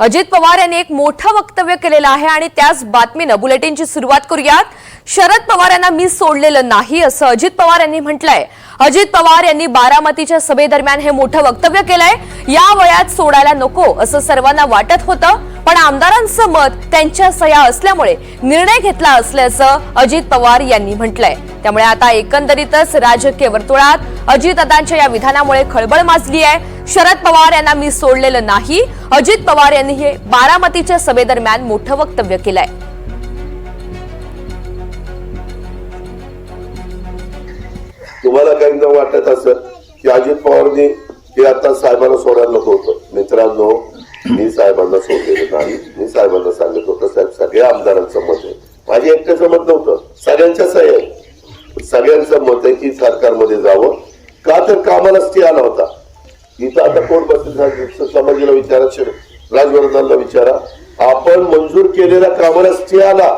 अजित पवार यांनी एक मोठं वक्तव्य केलेलं आहे आणि त्याच बातमीनं बुलेटिनची सुरुवात करूयात. शरद पवार यांना मी सोडलेलं नाही असं अजित पवार यांनी म्हटलंय. अजित पवार यांनी बारामतीच्या सभेदरम्यान हे मोठं वक्तव्य केलंय. या वयात सोडायला नको असं सर्वांना वाटत होतं पण आमदारांचं मत त्यांच्या सह्या असल्यामुळे निर्णय घेतला असल्याचं अजित पवार यांनी म्हटलंय. त्यामुळे आता एकंदरीतच राजकीय वर्तुळात अजितदादांच्या या विधानामुळे खळबळ माजली आहे. शरद पवार यांना मी सोडलेलं नाही. अजित पवार यांनी हे बारामतीच्या सभेदरम्यान मोठं वक्तव्य केलंय. तुम्हाला काहींना वाटत असं की अजित पवारनी हे आता साहेबांना सोडायला नको होतं. मित्रांनो मी साहेबांना सोडलेलं नाही. मी साहेबांना सांगत होतं साहेब सगळ्या आमदारांचं मत आहे. माझे एकट्याचं मत नव्हतं. सगळ्यांच्याच आहे. सगळ्यांचं मत आहे की सरकारमध्ये जावं. का तर कामाला स्टे आला होता. इथं आता कोण बसेल समाजाला विचारा राजवर्धनला विचारा. आपण मंजूर केलेल्या कामाला स्टे आला.